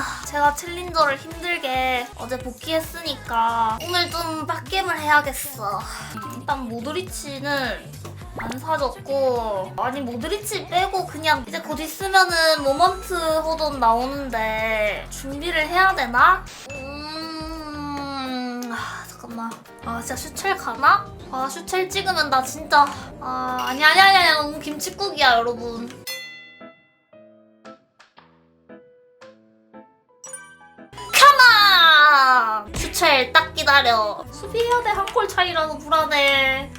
아, 제가 챌린저를 힘들게 어제 복귀했으니까 오늘 좀 빡겜을 해야겠어. 일단 모드리치는 안 사줬고 아니 모드리치 빼고 그냥 이제 곧 있으면은 모먼트 호돈 나오는데 준비를 해야 되나? 음... 아, 잠깐만 아 진짜 슈첼 가나? 아 슈첼 찍으면 나 진짜 아 아니 아니 아니 아니 너무 김치국이야 여러분 기다려 수비해야 돼한골 차이라서 불안해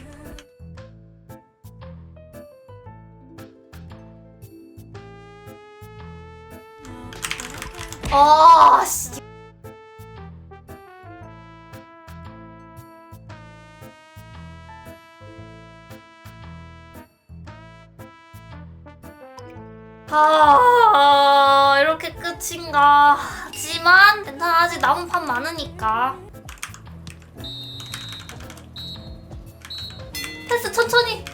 아, 씨. 아, 이렇게 끝인가. 하지만, 괜찮아. 아직 남은 판 많으니까. 패스 천천히.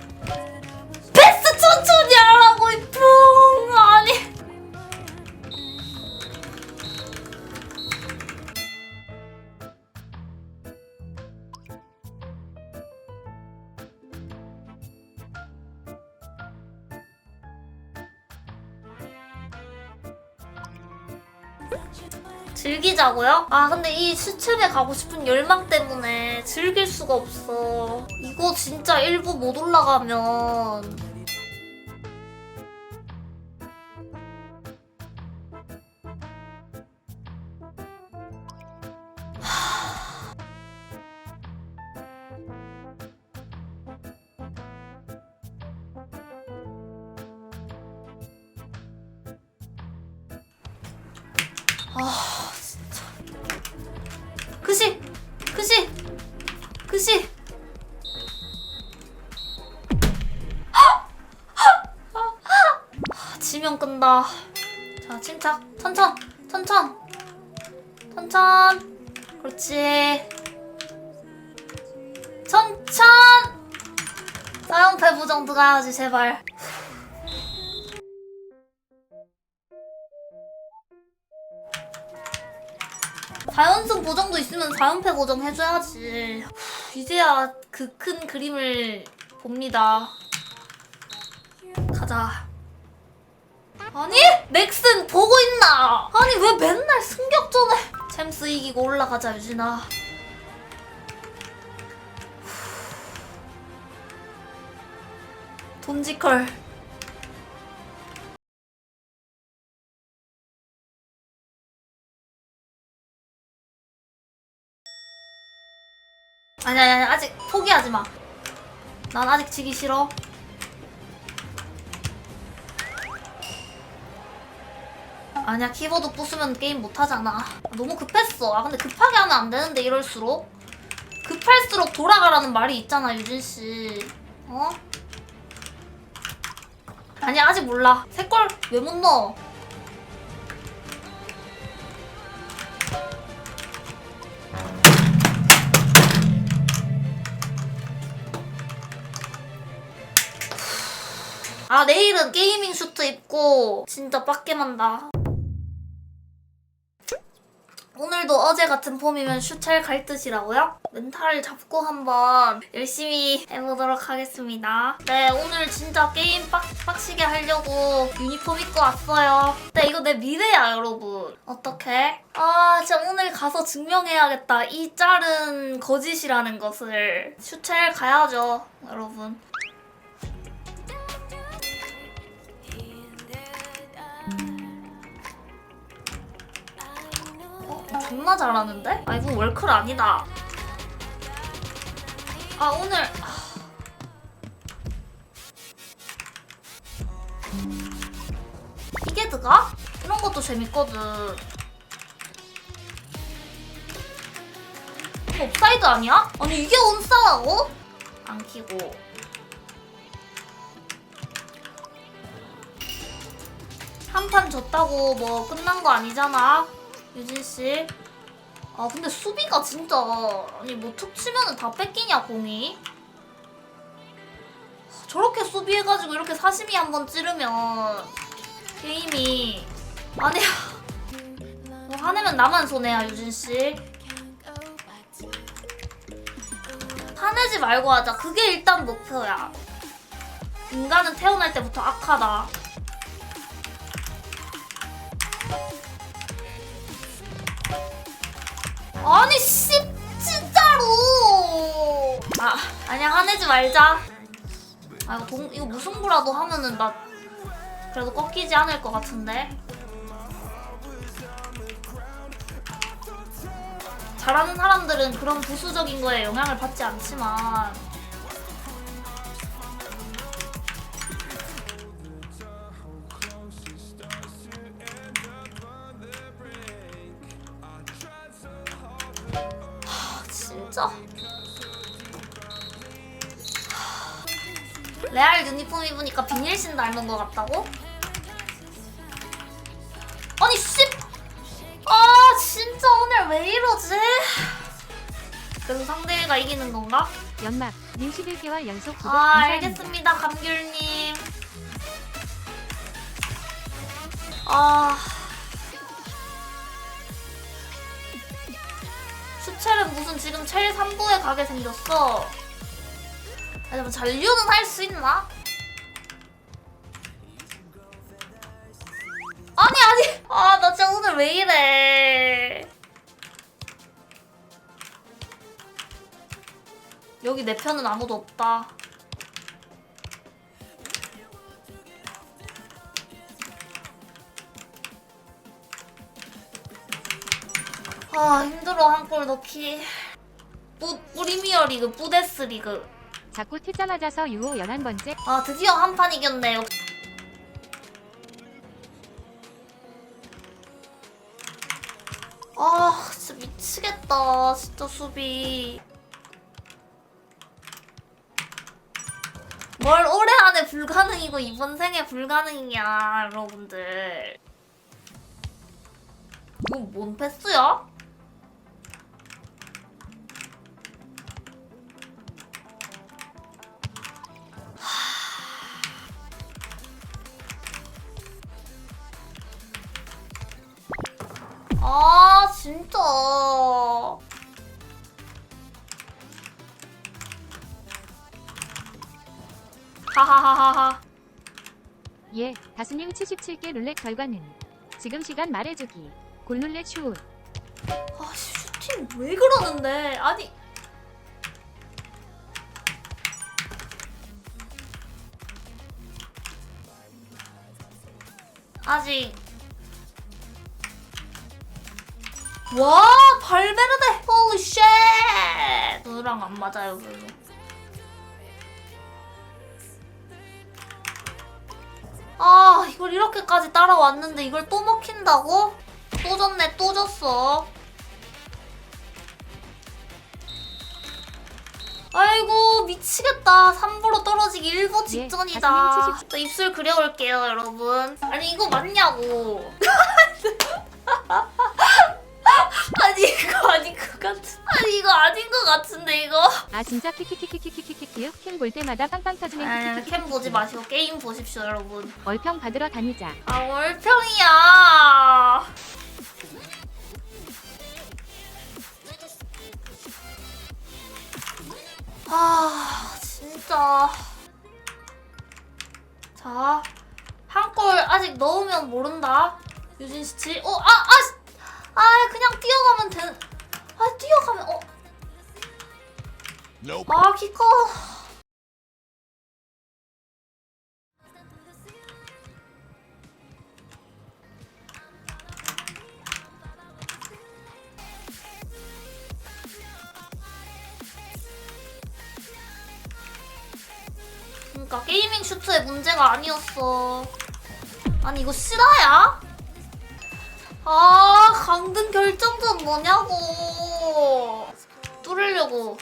아 근데 이 슈챔에 가고 싶은 열망 때문에 즐길 수가 없어. 이거 진짜 일부 못 올라가면. 아 그시 그시 그시. 아, 지면 끈다. 자 침착. 천천 천천 천천. 그렇지. 천천! 사연패 부정 들어가야지 제발 자연승 보정도 있으면 자연패 보정 해줘야지. 후, 이제야 그 큰 그림을 봅니다. 가자. 아니? 넥슨 보고 있나? 아니 왜 맨날 승격전에 챔스 이기고 올라가자 유진아. 후. 돈지컬. 아니 아니 아직 포기하지 마. 난 아직 지기 싫어. 아니야 키보드 부수면 게임 못 하잖아. 너무 급했어. 아 근데 급하게 하면 안 되는데 이럴수록 급할수록 돌아가라는 말이 있잖아 유진 씨. 어? 아니 아직 몰라. 새걸 왜못 넣어? 아 내일은 게이밍 슈트 입고 진짜 빡게만다 오늘도 어제 같은 폼이면 슈첼 갈 듯이라고요? 멘탈 잡고 한번 열심히 해보도록 하겠습니다. 네, 오늘 진짜 게임 빡, 빡시게 하려고 유니폼 입고 왔어요. 네, 이거 내 미래야, 여러분. 어떡해? 아, 진짜 오늘 가서 증명해야겠다. 이 짤은 거짓이라는 것을. 슈첼 가야죠, 여러분. 존나 잘하는데? 아 이건 월클 아니다. 아 오늘 아. 이게 드가? 이런 것도 재밌거든. 이거 옵사이드 아니야? 아니 이게 온싸라고? 안 키고. 한 판 졌다고 뭐 끝난 거 아니잖아. 유진 씨. 아 근데 수비가 진짜 아니 뭐 툭 치면은 다 뺏기냐 공이? 저렇게 수비해가지고 이렇게 사심이 한번 찌르면 게임이 아니야 이거 화내면 나만 손해야 유진 씨. 화내지 말고 하자. 그게 일단 목표야. 인간은 태어날 때부터 악하다. 아니 씨 진짜로. 아 아니야 화내지 말자. 아 이거 동 이거 무승부라도 하면은 나 그래도 꺾이지 않을 것 같은데. 잘하는 사람들은 그런 부수적인 거에 영향을 받지 않지만 하, 진짜 레알 유니폼 입으니까 비닐신 닮은 것 같다고? 아니 씨! 아 진짜 오늘 왜 이러지? 그래서 상대가 이기는 건가? 연막 님 11개월 연속 구독 아 감사합니다. 알겠습니다 감귤님 아 첼은 무슨 지금 첼 3부에 가게 생겼어 아니 뭐 잔류는 할 수 있나? 아니 아니 아 나 진짜 오늘 왜 이래 여기 내 편은 아무도 없다. 아 힘들어 한 골 넣기. 뿌 프리미어 리그 뿌데스 리그. 자꾸 T자 맞아서 유호 11번째 아 드디어 한 판 이겼네. 역- 아 진짜 미치겠다. 진짜 수비. 뭘 올해 안에 불가능이고 이번 생에 불가능이야 여러분들. 이건 뭔 패스야? 아 진짜. 하하하하하. 예 다스님 77개 룰렛 결과는 지금 시간 말해주기. 골룰렛 슈. 아 슈팅 왜 그러는데? 아니. 아직 와 발베르데 홀리 쉣 너랑 안 맞아요 별로. 아 이걸 이렇게까지 따라왔는데 이걸 또 먹힌다고? 또 졌네 또 졌어. 아이고 미치겠다. 3부로 떨어지기 일보 예, 직전이다. 또 입술 그려올게요 여러분. 아니 이거 맞냐고 아니 이거 아닌 것 같은 아니 이거 아닌 것 같은데 이거. 아 진짜? 키키키키키키키키키 캔볼 때마다 빵빵 터지는 키키키키 캠 보지 마시고 게임 보십시오 여러분 얼평 받으러 다니자 아 월평이야 아 진짜 자한 골 아직 넣으면 모른다 유진 씨치 어아아 아, 아, 그냥 뛰어가면 되 아 뛰어가면 어. 아 키커. 그러니까 게이밍 슈트의 문제가 아니었어. 아니 이거 실화야? 아 뭐냐고. 뚫으려고.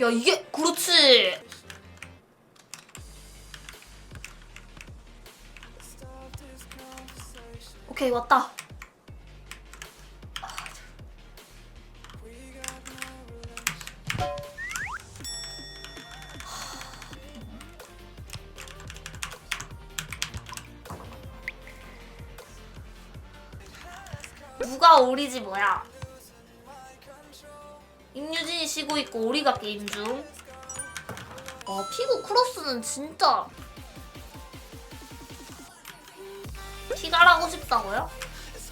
야 이게 그렇지. 오케이 왔다 누가 오리지 뭐야? 임유진이 쉬고 있고 오리가 게임 중. 와 피구 크로스는 진짜 피갈하고 싶다고요?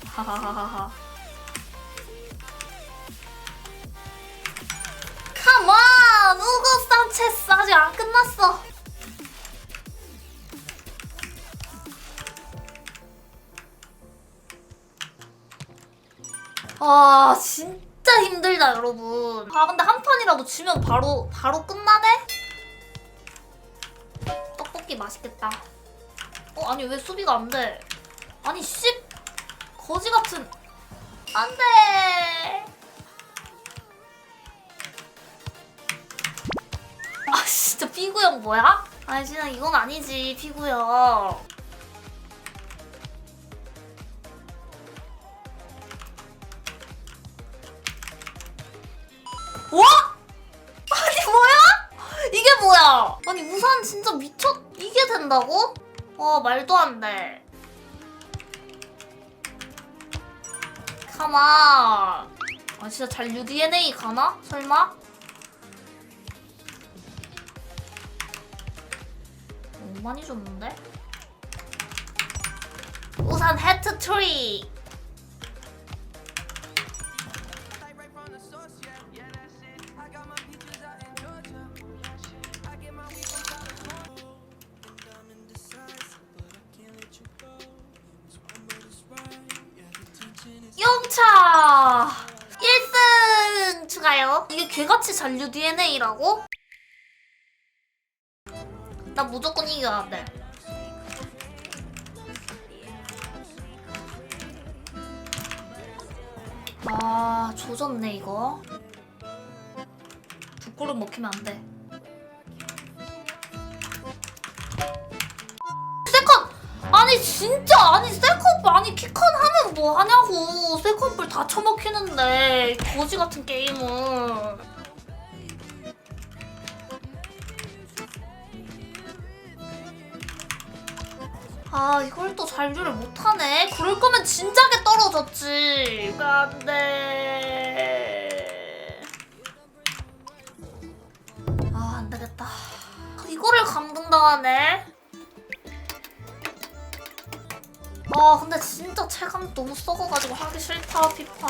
하하하하. 컴온! 우고 산체스 아직 안 끝났어. 아 진짜 힘들다 여러분. 아 근데 한 판이라도 지면 바로 바로 끝나네? 떡볶이 맛있겠다. 어 아니 왜 수비가 안 돼? 아니 씨 거지 같은 안 돼. 아 진짜 피구형 뭐야? 아니 진짜 이건 아니지 피구형. 된다고? 와 말도 안 돼. 가만. 아 진짜 잔류 DNA 가나? 설마? 너무 많이 줬는데? 우산 해트 트릭. DNA라고? 나 무조건 이겨야 돼. 아 조졌네 이거. 두 골은 먹히면 안 돼. 세컨 아니 진짜 아니 세컨 아니 키컨 하면 뭐 하냐고 세컨볼 다 처먹히는데 거지 같은 게임은. 아 이걸 또 잔류를 못하네. 그럴 거면 진작에 떨어졌지. 안돼 아 안되겠다. 이거를 감동당하네 아 근데 진짜 체감 너무 썩어가지고 하기 싫다 피파